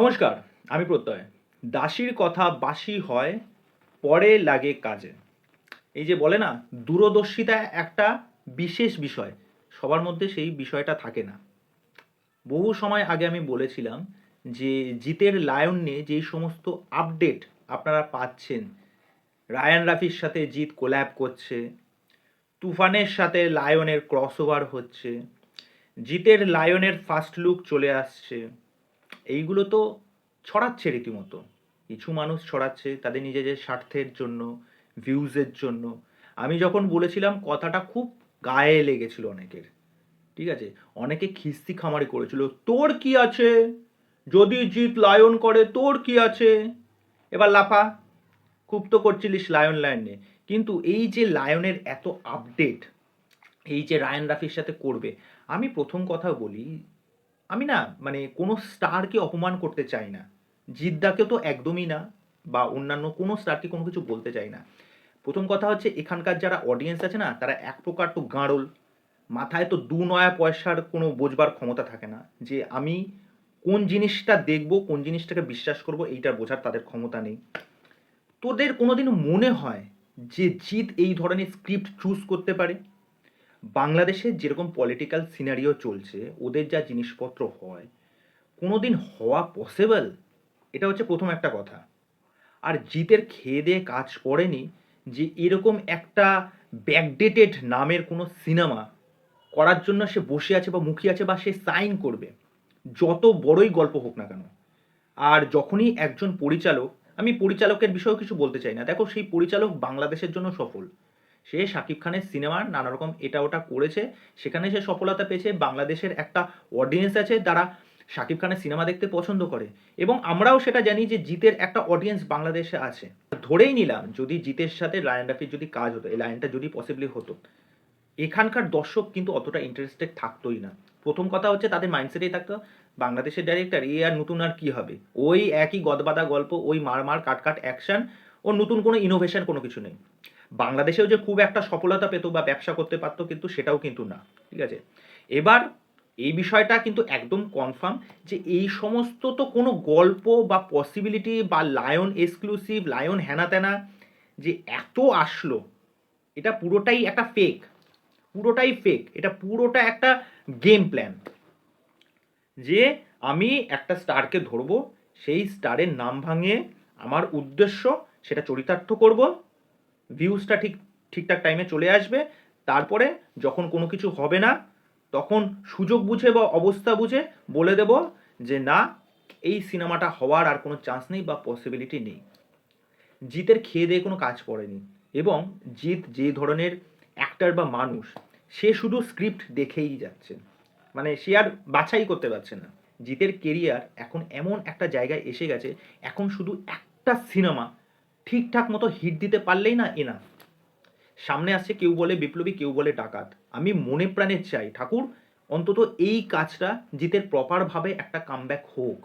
নমস্কার, আমি প্রত্যয়। দাসীর কথা বাসি হয়, পরে লাগে কাজে। এই যে বলে না, দূরদর্শিতা একটা বিশেষ বিষয়। সবার মধ্যে সেই বিষয়টা থাকে না। বহু সময় আগে আমি বলেছিলাম যে, জিতের লায়ন নিয়ে যেই সমস্ত আপডেট আপনারা পাচ্ছেন, রায়ান রাফির সাথে জিত কোল্যাব করছে, তুফানের সাথে লায়নের ক্রস ওভার হচ্ছে, জিতের লায়নের ফার্স্ট লুক চলে আসছে এইগুলো তো ছড়াচ্ছে রীতিমতো। কিছু মানুষ ছড়াচ্ছে তাদের নিজেদের স্বার্থের জন্য ভিউজের জন্য। আমি যখন বলেছিলাম কথাটা খুব গায়ে লেগেছিল অনেকের, ঠিক আছে? অনেকে খিস্তি খামারি করেছিল, তোর কি আছে? যদি জিত লায়ন করে, তোর কি আছে? এবার লাফা, খুব তো করছিলিস লায়ন লায়ন। কিন্তু এই যে লায়নের এত আপডেট এই যে রায়ান রাফির সাথে করবে, আমি প্রথম কথা বলি আমি না মানে কোনো স্টারকে অপমান করতে চাই না। জিদ্দাকে তো একদমই না, বা অন্যান্য কোনো স্টারকে কোনো কিছু বলতে চাই না। প্রথম কথা হচ্ছে, এখানকার যারা অডিয়েন্স আছে না, তারা এক প্রকার তো গাঁড়ল। মাথায় তো দু নয়া পয়সার কোনো বোঝবার ক্ষমতা থাকে না। যে আমি কোন জিনিসটা দেখব, কোন জিনিসটাকে বিশ্বাস করব, এইটা বোঝার তাদের ক্ষমতা নেই। তোদের কোনোদিন মনে হয় যে জিত এই ধরনের স্ক্রিপ্ট চুজ করতে পারে? বাংলাদেশে যেরকম পলিটিক্যাল সিনারিও চলছে, ওদের যা জিনিসপত্র হয়, কোনোদিন হওয়া পসিবল এটা হচ্ছে প্রথম একটা কথা। আর জিতের খেয়ে দিয়ে কাজ করেনি যে এরকম একটা ব্যাকডেটেড নামের কোনো সিনেমা করার জন্য সে বসে আছে বা মুখিয়ে আছে বা সে সাইন করবে। যত বড়ই গল্প হোক না কেন। আর যখনই একজন পরিচালক, আমি পরিচালকের বিষয়েও কিছু বলতে চাই না। দেখো সেই পরিচালক বাংলাদেশের জন্য সফল। সে শাকিব খানের সিনেমার নানা রকম এটা ওটা করেছে। সেখানে সে সফলতা পেয়েছে। বাংলাদেশের একটা অডিয়েন্স আছে যারা শাকিব খানের সিনেমা দেখতে পছন্দ করে। এবং আমরাও সেটা জানি যে জিতের একটা অডিয়েন্স বাংলাদেশে আছে। ধরেই নিলাম যদি জিতের সাথে লায়ন রাফির যদি কাজ হতো, এই লাইনটা যদি পসিবলি হতো, এখানকার দর্শক কিন্তু অতটা ইন্টারেস্টেড থাকতোই না। প্রথম কথা হচ্ছে তাদের মাইন্ডসেটেই থাকতো, বাংলাদেশের ডাইরেক্টর এ আর নতুন আর কি হবে? ওই একই গদবাদা গল্প, ওই মার মার কাট কাট অ্যাকশন ও নতুন কোনো ইনোভেশন কোনো কিছু নেই। বাংলাদেশেও যে খুব একটা সফলতা পেত বা ব্যবসা করতে পারতো কিন্তু সেটাও কিন্তু না, ঠিক আছে? এবার এই বিষয়টা কিন্তু একদম কনফার্ম যে এই সমস্ত তো কোনো গল্প বা পসিবিলিটি বা লায়ন এক্সক্লুসিভ লায়ন হ্যানা ত্যানা যে এত আসলো, এটা পুরোটাই একটা ফেক পুরোটাই ফেক এটা পুরোটা একটা গেম প্ল্যান যে আমি একটা স্টারকে ধরবো, সেই স্টারের নাম ভাঙিয়ে আমার উদ্দেশ্য সেটা চরিতার্থ করব ভিউজটা ঠিক, ঠিকঠাক টাইমে চলে আসবে, তারপরে যখন কোনো কিছু হবে না, তখন সুযোগ বুঝে বা অবস্থা বুঝে বলে দেব যে না, এই সিনেমাটা হওয়ার আর কোনো চান্স নেই বা পসিবিলিটি নেই। জিতের খেয়ে দিয়ে কোনো কাজ পড়েনি এবং জিত যে ধরনের অ্যাক্টার বা মানুষ, সে শুধু স্ক্রিপ্ট দেখেই যাচ্ছে। মানে সে আর বাছাই করতে পারছে না। জিতের কেরিয়ার এখন এমন একটা জায়গায় এসে গেছে, এখন শুধু একটা সিনেমা ঠিকঠাক মতো হিট দিতে পারলেই না এনা সামনে আসছে কেউ বলে বিপ্লবী, কেউ বলে ডাকাত। আমি মনে প্রাণে চাই, ঠাকুর, অন্তত এই কাজটা জিতের প্রপারভাবে একটা কামব্যাক হোক।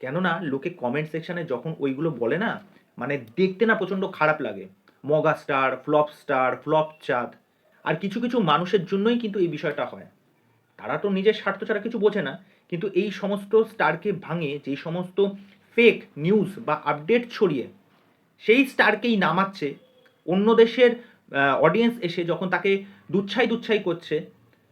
কেননা লোকে কমেন্ট সেকশনে যখন ওইগুলো বলে না মানে দেখতে না প্রচণ্ড খারাপ লাগে। মগা স্টার ফ্লপ স্টার ফ্লপ চাঁদ আর কিছু কিছু মানুষের জন্যই কিন্তু এই বিষয়টা হয়। তারা তো নিজের স্বার্থ ছাড়া কিছু বোঝে না, কিন্তু এই সমস্ত স্টারকে ভাঙে, যেই সমস্ত ফেক নিউজ বা আপডেট ছড়িয়ে সেই স্টারকেই নামাচ্ছে, অন্য দেশের অডিয়েন্স এসে যখন তাকে দুচ্ছাই দুচ্ছাই করছে,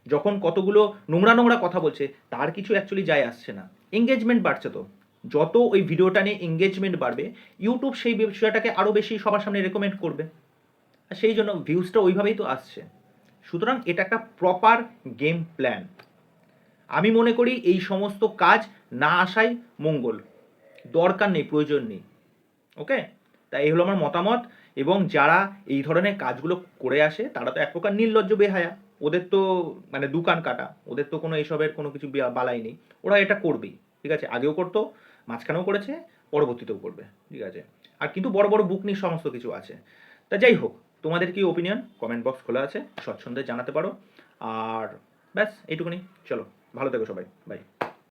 যখন কতগুলো নোংরা নোংরা কথা বলছে, তার কিছু অ্যাকচুয়ালি যায় আসছে না। এঙ্গেজমেন্ট বাড়ছে তো। যত ওই ভিডিওটা নিয়ে এঙ্গেজমেন্ট বাড়বে ইউটিউব সেই বিষয়টাকে আরও বেশি সবার সামনে রেকমেন্ড করবে। আর সেই জন্য ভিউজটা ওইভাবেই তো আসছে। সুতরাং এটা একটা প্রপার গেম প্ল্যান আমি মনে করি এই সমস্ত কাজ না আসাই মঙ্গল। দরকার নেই, প্রয়োজন নেই। ওকে তাই এই হলো আমার মতামত এবং যারা এই ধরনের কাজগুলো করে আসে, তারা তো এক প্রকার নির্লজ্জ বেহায়া। ওদের তো মানে দোকান কাটা। ওদের তো কোনো এইসবের কোনো কিছু বালাই নেই। ওরা এটা করবেই। ঠিক আছে? আগেও করতো, মাঝখানেও করেছে, পরবর্তীতেও করবে। ঠিক আছে? আর কিন্তু বড় বড় বুক নিয়ে সমস্ত কিছু আছে। তা যাই হোক, তোমাদের কি ওপিনিয়ন কমেন্ট বক্স খোলা আছে। স্বচ্ছন্দে জানাতে পারো। আর ব্যাস, এইটুকুনি। চলো, ভালো থেকো সবাই। বাই